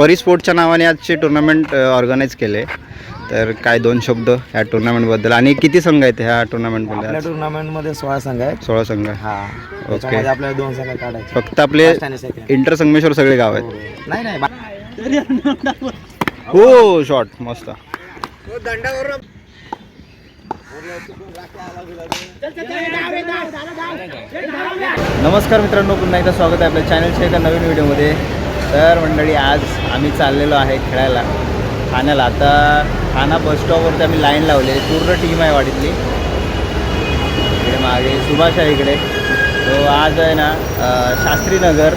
परी स्पोर्टच्या नावाने आजचे टुर्नामेंट ऑर्गनाईज केले. तर काय दोन शब्द ह्या टुर्नामेंटबद्दल आणि किती संघ आहेत ह्या आपल्या टुर्नामेंटमध्ये टुर्नामेंटमध्ये सोळा संघ आहेत. सोळा संघ. हा. त्याच्यामध्ये आपल्याला दोन संघ काढायचे. फक्त आपले First आणि second. इंटर संगमेश्वर सगळे गाव आहेत. नाही नाही बा- हो शॉट मस्त. नमस्कार मित्रांनो पुन्हा एकदा स्वागत आहे आपल्या चॅनलच्या एका नवीन व्हिडिओमध्ये तर मंडळी आज आम्ही चाललेलो आहे खेळायला ठाण्याला. आता ठाणा बस स्टॉपवरती आम्ही लाईन लावली आहे पूर्ण टीम आहे वाडीतली. इकडे मागे सुभाष आहे इकडे. तो आज आहे ना शास्त्रीनगर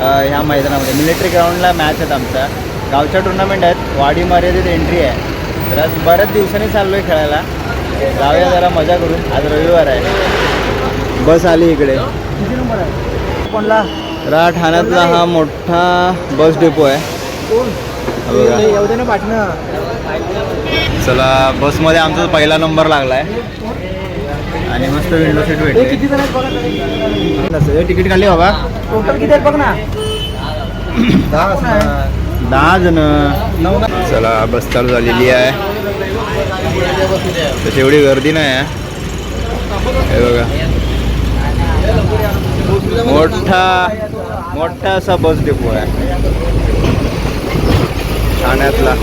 ह्या मैदानामध्ये. मिलिटरी ग्राउंडला मॅच आहेत आमचा गावच्या टुर्नामेंट आहेत. वाडी मर्यादित एंट्री आहे. तर आज बऱ्याच दिवसांनी चाललो आहे खेळायला. जाऊया जरा मजा करून. आज रविवार आहे. बस आली इकडे. कोणला? हा ठाण्यातला हा मोठा बस डेपो आहे. बघा. पाठणं चला बसमध्ये आमचा पहिला नंबर लागला आहे आणि मस्त विंडो सीट हे तिकीट काढली बाबा. टोटल किती बघ ना? दहा जण. चला बस चालू झालेली आहे. तशी एवढी गर्दी नाही आहे. हे बघा. मोठा मोठा असा बस डेपो आहे. ठाण्यातला.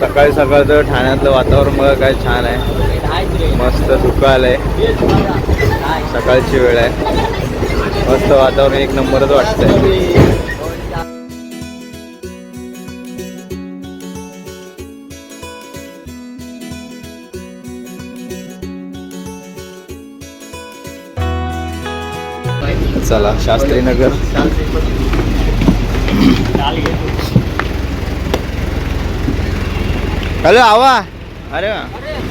सकाळी सकाळचं ठाण्यातलं वातावरण बघा काय छान आहे. मस्त सुकाल आहे. सकाळची वेळ आहे. मस्त वातावरण एक नंबरच वाटतंय. चला शास्त्रीनगर हॅलो आवा. अरे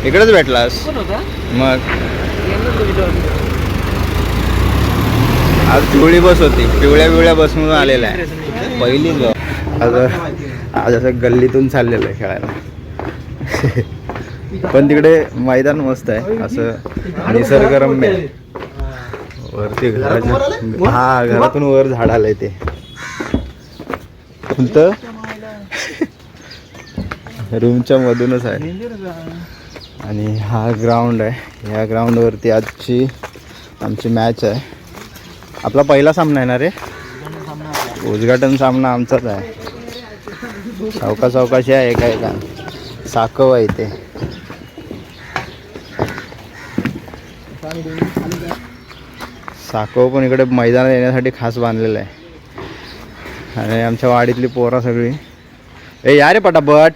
इकडेच भेटलास. मग? आज पिवळी बस होती. पिवळ्या पिवळ्या बसमधून आलेला आहे. पहिली आता आज असं गल्लीतून चाललेलं आहे खेळायला. पण तिकडे मैदान मस्त आहे. असं निसर्गरम्य आहे. वरती घराच्या हा घरातून वर झाड आलंय ते. कोणतं रूमच्या मधूनच आहे. आणि हा ग्राउंड आहे. ह्या ग्राउंडवरती आजची आमची मॅच आहे. आपला पहिला सामना आहे. ना रे उद्घाटन सामना आमचाच आहे. सावका सावकाशी आहे एका एका. साकव आहे ते साकव पण इकडे मैदानात येण्यासाठी खास बांधलेलं आहे. आणि आमच्या वाडीतली पोरा सगळी. ए या रे पटापट.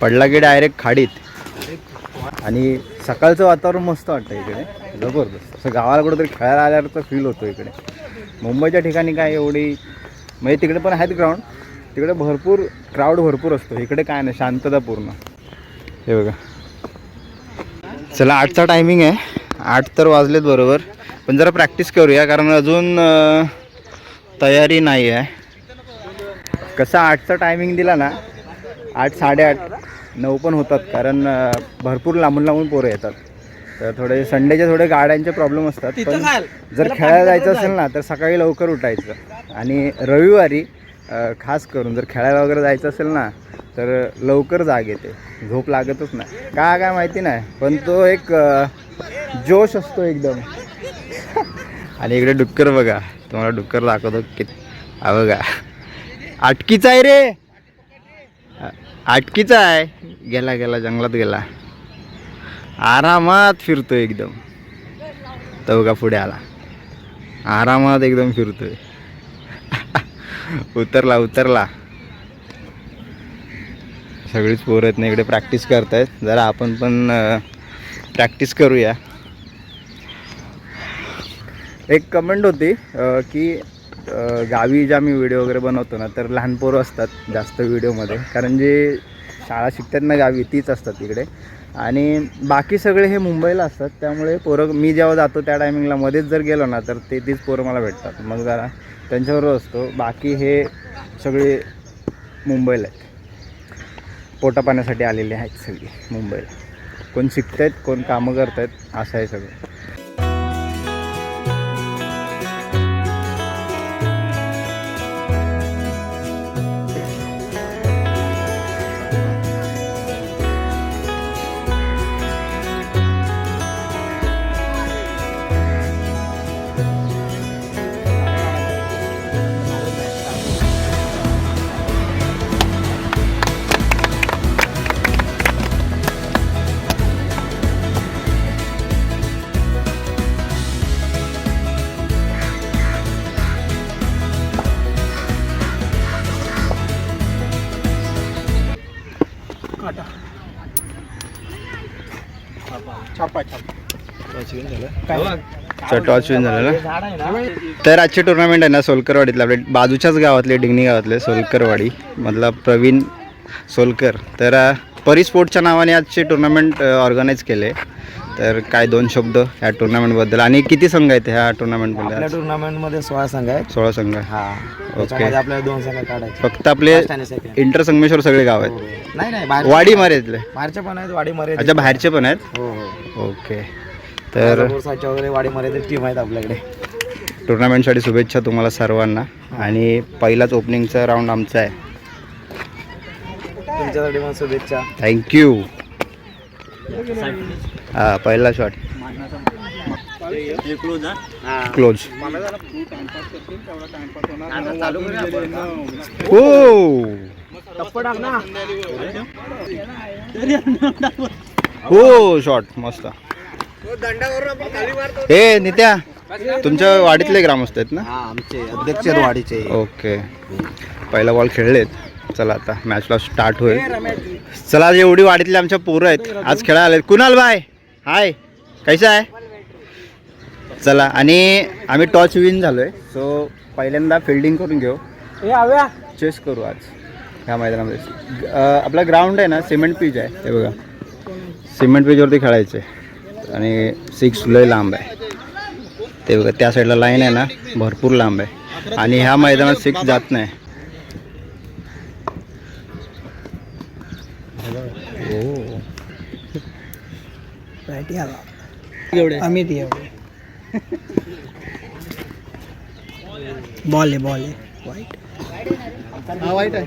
पडला की डायरेक्ट खाडीत. आणि सकाळचं वातावरण मस्त वाटतं इकडे. जबरदस्त. असं गावाला कुठंतरी खेळायला आल्यावर फील होतो इकडे. मुंबईच्या ठिकाणी काय एवढी म्हणजे तिकडे पण आहेत ग्राउंड तिकडे भरपूर क्राऊड भरपूर असतो. इकडे काय नाही शांतता पूर्ण. हे बघा. चला आठचा टायमिंग आहे. आठ तर वाजलेत बरोबर. पण जरा प्रॅक्टिस करूया कारण अजून तयारी नाही आहे. कसा आठचा टायमिंग दिला ना आठ साडेआठ नऊ पण होतात कारण भरपूर लांबून लांबून पोरं येतात. तर थोडे संडेचे थोडे गाड्यांचे प्रॉब्लेम असतात पण जर खेळायला जायचं असेल ना तर सकाळी लवकर उठायचं. आणि रविवारी खास करून जर खेळायला वगैरे जायचं असेल ना तर लवकर जाग येते. झोप लागतच नाही. का काय माहिती नाही पण तो एक जोश असतो एकदम. आणि इकडे डुक्कर बघा तुम्हाला डुक्कर दाखवतो कि हा बघा. आटकीचा आहे रे. आटकीचा आहे. गेला गेला जंगलात गेला. आरामात फिरतो एकदम. तो बघा पुढे आला. आरामात एकदम फिरतोय. उतरला उतरला. सगळीच पोरं आहेत ना इकडे प्रॅक्टिस करतायत. जरा आपण पण प्रॅक्टिस करूया. एक कमेंट होती की गावी ज्या मी व्हिडिओ वगैरे बनवतो ना तर लहान पोरं असतात जास्त व्हिडिओमध्ये कारण जे शाळा शिकतात ना गावी तीच असतात इकडे आणि बाकी सगळे हे मुंबईला असतात. त्यामुळे पोरं मी जेव्हा जातो त्या टायमिंगला मध्येच जर गेलो ना तर ते तीच पोरं मला भेटतात. मग जरा त्यांच्याबरोबर असतो. बाकी हे सगळे मुंबईला आहेत. पोटापाण्यासाठी आलेले आहेत सगळे मुंबईला. कोण शिकत आहेत कोण कामं करत आहेत असं आहे सगळं. टॉस विन झालं ना? तर आजची टुर्नामेंट आहे ना सोलकरवाडीतले. आपल्या बाजूच्याच गावातले डिंगणी गावातले सोलकरवाडी. मधला प्रवीण सोलकर. तर परी स्पोर्टच्या नावाने आजचे टुर्नामेंट ऑर्गनाईज केले. तर काय दोन शब्द ह्या टुर्नामेंटबद्दल आणि किती संघ आहेत ह्या टुर्नामेंटमध्ये टुर्नामेंटमध्ये सोळा संघ आहेत. सोळा संघ. हा. त्याच्यामध्ये आपल्याला दोन संघ काढायचे. फक्त आपले. इंटर संगमेश्वर सगळे गाव आहेत. हो. नाही नाही वाडी मारेतले. बाहेरचे पण आहेत वाडी मरे अच्छा बाहेरचे पण आहेत? हो हो. ओके तर साच्या वगैरे वाडी मरे टीम आहेत आपल्याकडे. टुर्नामेंटसाठी शुभेच्छा तुम्हाला सर्वांना. आणि पहिलाच ओपनिंगचा राऊंड आमचा आहे. तुमच्यासाठी पण शुभेच्छा. थँक्यू हा पहिला शॉट क्लोज हो. हो शॉट मस्त. हे नित्या तुमच्या वाडीतले ग्रामस्थ आहेत ना? हा आमचे अध्यक्ष आहेत वाडीचे. ओके. पहिला बॉल खेळलेत. चला आता मॅचला स्टार्ट होईल. चला आज एवढी वाडीतली आमच्या पोरं आहेत. आज खेळायला आलेत. कुणाल बाय हाय कैसा आहे चला आणि आम्ही टॉच विन झालोय. सो पहिल्यांदा फिल्डिंग करून घेऊ. चेस करू आज. ह्या मैदानामध्ये. आपला ग्राउंड आहे ना सिमेंट पीच आहे. हे बघा. सिमेंट पीचवरती खेळायचं आणि सिक्स लय लांब आहे. ते बघा त्या साईडला लाईन आहे ना भरपूर लांब आहे. आणि ह्या मैदानात सिक्स जात नाही. हो अमित बॉल आहे बॉल आहे. वाईट हा वाईट आहे.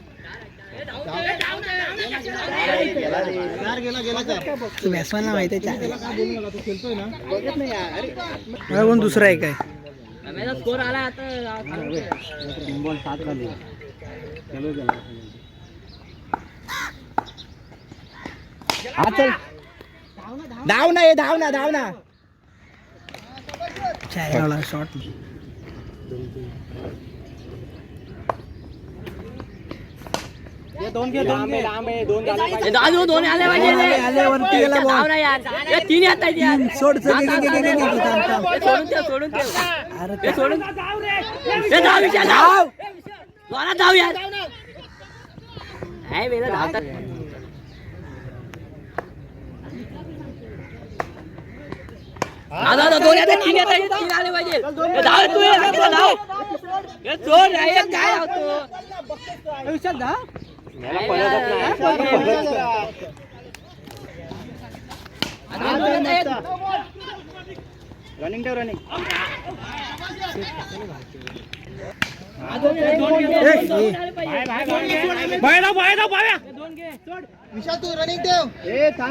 बॅट्समॅनला माहिती आहे मला कोण दुसरा आहे काय? स्कोर हा चल धाव ना ये धाव ना धाव ना शॉट दोन घे दोन घे दादू दोन आले पाहिजे धाव बॉल. यार. हे तीन येत आहेत यार सोड सोडून ठेव सोडून ठेव. अरे हे सोडून. धाव विचार धाव धाव यार. नाही वेळा धावतात. धाव, धाव, धाव, दोन येत आहेत, तीन येत आहेत, तीन आले पाहिजे. धाव तू ये, हे धाव हे सोड काय धावतो नाही, आता दोन येत आहेत. रनिंग ठेव running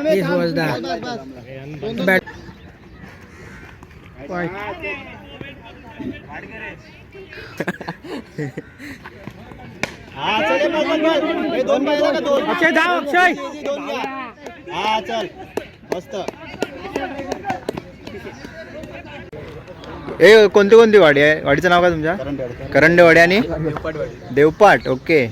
This was the bat. Akshay धाव अक्षय. हा चल. मस्त. ए कोणती कोणती वाडी आहे? वाडीचं नाव काय तुमच्या? करंडेवाडी. आणि? देवपाट. ओके.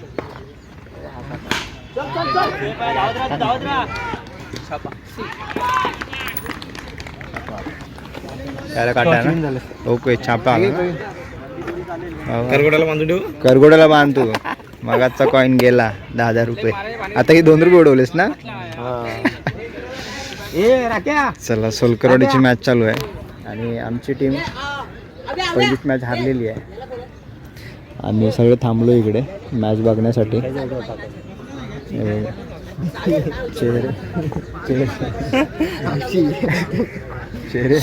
त्याला काटा ना? ओके छापा. करगोड्याला ठेवू? करगोड्याला बांधतो. मगाचा कॉईन गेला दहा हजार रुपये. आता ही दोन रुपये उडवलेस ना? चला सोलकरवाडीची मॅच चालू आहे. आणि आमची टीम पहिलीच मॅच हारलेली आहे. आम्ही सगळे थांबलो इकडे मॅच बघण्यासाठी. बघा. चेहरे चेहरे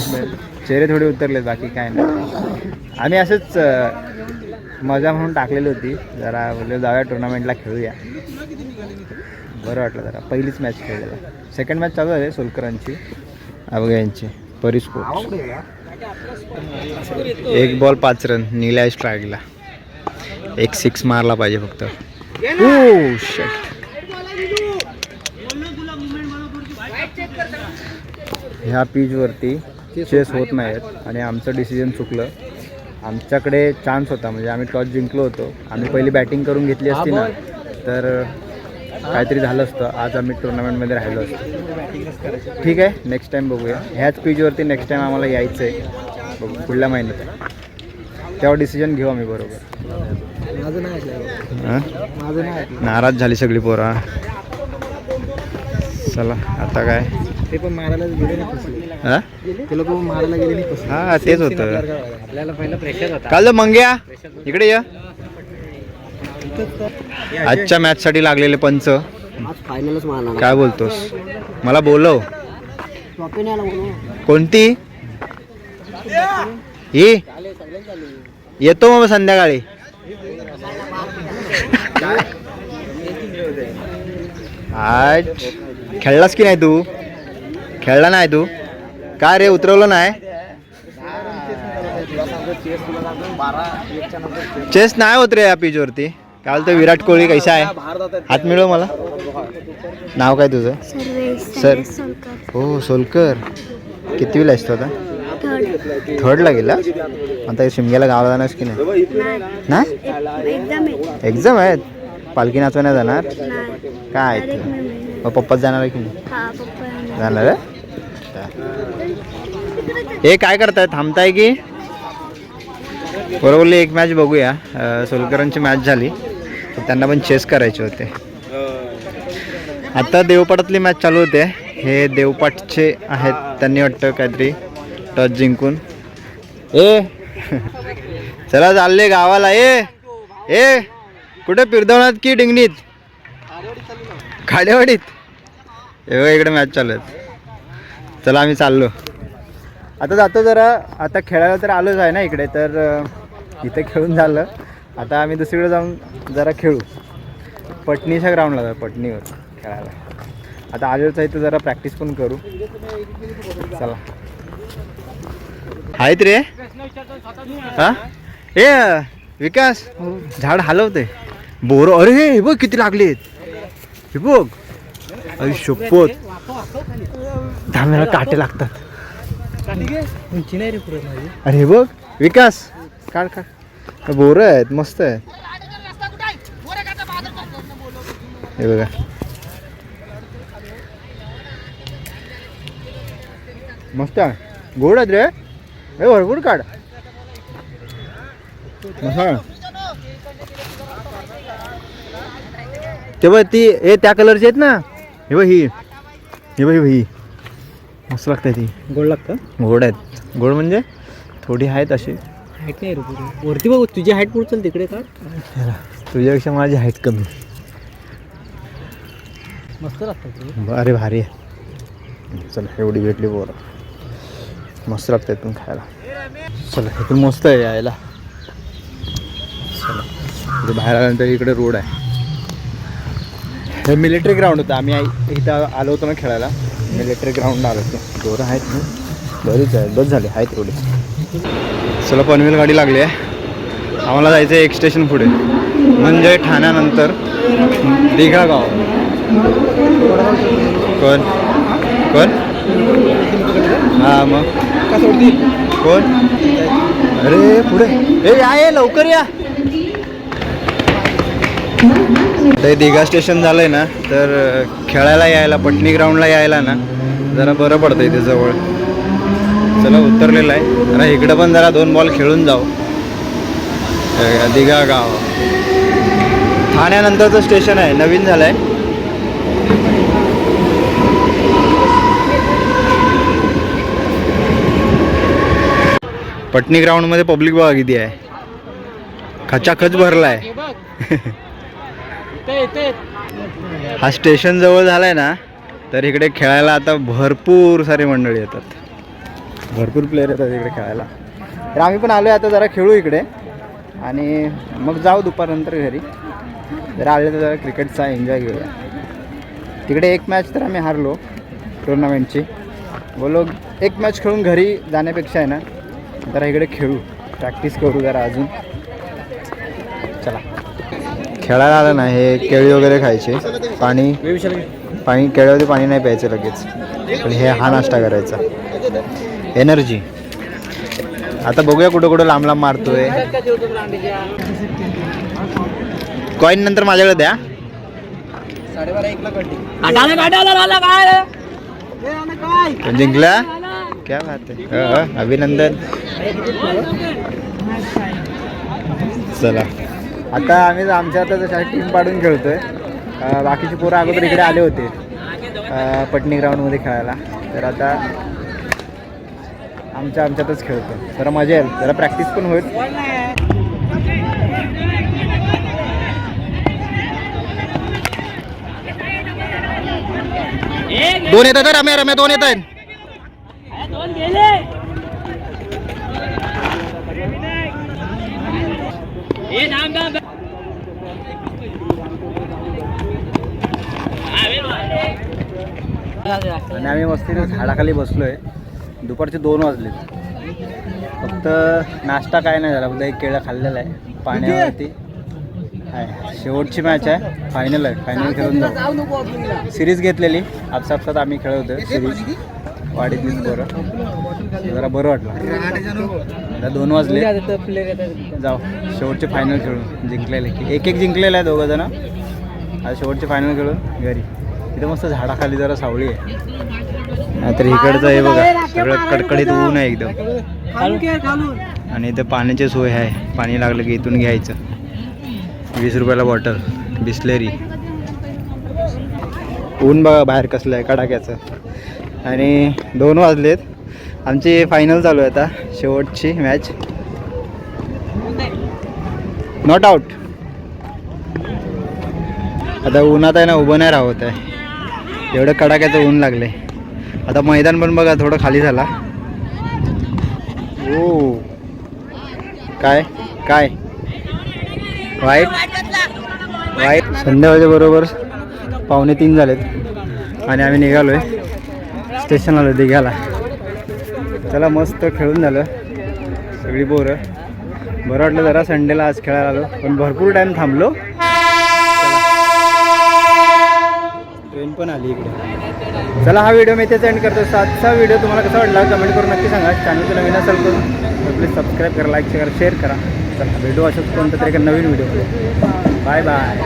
चेहरे थोडे उतरले बाकी काय नाही. आम्ही असंच मजा म्हणून टाकलेली होती. जरा बोलले जाऊया टुर्नामेंटला खेळूया. बरं वाटलं जरा. पहिलीच मॅच खेळलेला. सेकंड मॅच चालू आहे सोलकरांची हा बघा यांचे परिस्पोर्ट एक बॉल पाच रन नीला स्ट्राईकला एक सिक्स मारला पाहिजे फक्त. Oh, shit. ह्या पीचवरती चेस होत नाहीत आणि आमचं डिसिजन चुकलं. आमच्याकडे चान्स होता. म्हणजे आम्ही टॉस जिंकलो होतो. आम्ही पहिली बॅटिंग करून घेतली असती ना तर काहीतरी झालं असतं. आज आम्ही टुर्नामेंटमध्ये राहिलो असतो. ठीक आहे नेक्स्ट टाईम बघूया. ह्याच पीचवरती नेक्स्ट टाईम आम्हाला यायचं आहे बघू पुढल्या महिन्यात. आहे तेव्हा डिसिजन घेऊ आम्ही बरोबर. हां? नाराज झाली सगळी पोरा. चला आता काय? ते पण मारायला गेले कसे हां? हा तेच होतं. काल मंग्या इकडे या. आजच्या मॅचसाठी लागलेले पंच. काय बोलतोस? मला बोलव. कोणती? ही. येतो मग संध्याकाळी. आज खेळलास की नाही तू? खेळला नाही तू? काय रे उतरवलं नाही? चेस नाही होत रे या पिचवरती काल तर विराट कोहली कैसा आहे? हात मिळव मला. नाव काय तुझं? सर. हो सोलकर. कितवीला आहेस तू आता? थर्ड थर्डला गेला? आता शिमग्याला गावाला जाणार की नाही? एक्झाम आहेत? पालखी नाचवायला जाणार? नाही. काय? मग पप्पाच जाणार आहे की नाही. जाणार आहे? हे काय करताय? थांबताय की? बरोबर एक मॅच बघूया. सोलकरांची मॅच झाली. तर त्यांना पण चेस करायचे होते. आता देवपाटातली मॅच चालू होते. हे देवपाटचे आहेत त्यांनी वाटतं काहीतरी टच जिंकून. ए! चला चालले गावाला. ए! ए! कुठे पिरदवणात की डिंगणीत? खाडेवाडीत. एवढं इकडे मॅच चालू आहेत. चला आम्ही चाललो. आता जातो जरा आता खेळायला तर आलोच आहे ना इकडे तर इथे खेळून झालं. आता आम्ही दुसरीकडे जाऊन जरा खेळू. पटणीच्या ग्राउंडला जाऊ पटणीवर खेळायला. आता आलोच आहे तर जरा प्रॅक्टिस पण करू. चला. आहेत रे? हा? ए विकास झाड हलवते. बोर अरे हे बघ किती लागलेत हे बघ. अरे शोपत धाम्याला काटे लागतात उंची नाही रे पुरत माझी अरे हे बघ विकास. काढ काढ. बोर आहेत मस्त आहेत. हे बघा. मस्त आहे. गोड आहेत रे. हे भरपूर काढ. ते बघ ती ए त्या कलरची आहेत ना. हे बघ ही. हे बघ ही. मस्त लागते ती. गोड लागतं? गोड आहेत. गोड म्हणजे? थोडी आहेत अशी. हाईट नाही रे पुरी वरती बघ तुझी हाईट पुढे चल तिकडे काढ. तुझ्यापेक्षा माझी हाईट कमी. मस्त लागतं अरे भारी आहे. चला एवढी भेटली बोर मस्त लागतात पण खायला. चला इकडून मस्त आहे यायला. चला. इथे बाहेर आल्यानंतर इकडे रोड आहे. हे मिलिटरी ग्राउंड होतं. आम्ही आई- इथं आलो होतो ना खेळायला. मिलिटरी ग्राउंड आलो ते दोरं आहेत बरीच आहेत. बस झाले. आहेत एवढे. चला पनवेल गाडी लागली आहे. आम्हाला जायचं आहे एक स्टेशन पुढे. म्हणजे ठाण्यानंतर दिघा गाव. कोण? कोण? हा मग? कोण? अरे पुढे. ए या ये लवकर या. ते दिघा स्टेशन झालंय ना तर खेळायला यायला पटणी ग्राउंडला यायला ना जरा बरं पडतं इथे जवळ. चला उतरलेलं आहे. जरा इकडं पण जरा दोन बॉल खेळून जाऊ. दिघा गाव. ठाण्यानंतरचं स्टेशन आहे नवीन झालं आहे पटणी ग्राउंडमध्ये पब्लिक बघा किती आहे. खचाखच भरला आहे हा स्टेशन जवळ झालाय ना तर इकडे खेळायला आता भरपूर सारी मंडळी येतात. भरपूर प्लेयर येतात इकडे खेळायला. तर आम्ही पण आलो आता जरा खेळू इकडे. आणि मग जाऊ दुपारनंतर घरी. जरा आले तर जरा क्रिकेटचा एन्जॉय घेऊया. तिकडे एक मॅच तर आम्ही हारलो टुर्नामेंटची बोलो एक मॅच खेळून घरी जाण्यापेक्षा आहे ना जरा इकडे खेळू. प्रॅक्टिस करू जरा अजून. चला. खेळायला आलं ना हे केळी वगैरे खायचे. पाणी पाणी केळ्यावरती पाणी नाही प्यायचं लगेच. पण हे हा नाश्ता करायचा. एनर्जी आता बघूया कुठं कुठं लांब लांब मारतोय. कॉईन नंतर माझ्याकडे द्या. जिंकला? क्या बात अभिनंदन. चला. आता आम्ही आमच्या आता जशा टीम पाडून खेळतोय. बाकीचे पोरं अगोदर इकडे आले होते. पटणी ग्राउंडमध्ये खेळायला. तर आता आमच्या आमच्यातच खेळतो जरा मजा येईल. जरा प्रॅक्टिस पण होईल. दोन येतात रम्या रम्या दोन येत आहेत दोन गेले ए थांब थांब आणि आम्ही मस्त झाडाखाली बसलोय. दुपारचे दोन वाजले. फक्त नाश्ता काय नाही झाला फक्त एक केळं खाल्लेलं आहे पाण्यावरती. आहे शेवटची मॅच आहे फायनल आहे फायनल खेळून जाऊ. सिरीज घेतलेली आपसापसात आम्ही खेळत होतो सिरीज वाडीतलीच बरं. जरा बरं वाटलं. आता दोन वाजले. जाऊ. शेवटचे फायनल खेळून जिंकलेले एक एक जिंकलेलं आहे दोघं जण. आता शेवटचे फायनल खेळून घरी. इथे मस्त झाडाखाली जरा सावळी आहे. नाहीतर इकडचं हे बघा. सगळं कडकडीत ऊन आहे एकदम. आणि इथे पाण्याची सोय आहे. पाणी लागलं की इथून घ्यायचं. वीस रुपयाला बॉटल बिस्लेरी. ऊन बघा बाहेर कसलं आहे कडाक्याचं. आणि दोन वाजलेत. आमची फायनल चालू आहे आता शेवटची मॅच नॉट आउट आता उन्हात आहे ना उभं नाही राहत आहे. एवढं कडाक्याचं ऊन लागले आता मैदान पण बघा थोडं खाली झाला. ओ. काय? काय? वाईट वाईट संध्याकाळच्या बरोबर पावणे तीन झालेत. आणि आम्ही निघालोय. स्टेशन आलो दिघ्याला चला मस्त खेळून झालं. सगळी पोरं. बरं वाटलं जरा संडेला आज खेळायला आलो. पण भरपूर टाईम थांबलो. ट्रेन पण आली इकडे. चला हा व्हिडिओ मी इथेच एंड करतो. सातचा व्हिडिओ तुम्हाला कसा वाटला? कमेंट करून नक्की सांगा. चॅनलचं नवीन असेल तर प्लीज सबस्क्राईब करा लाईक करा शेअर करा. चला भेटू अशाच कोणत्या तरी नवीन व्हिडिओ बाय बाय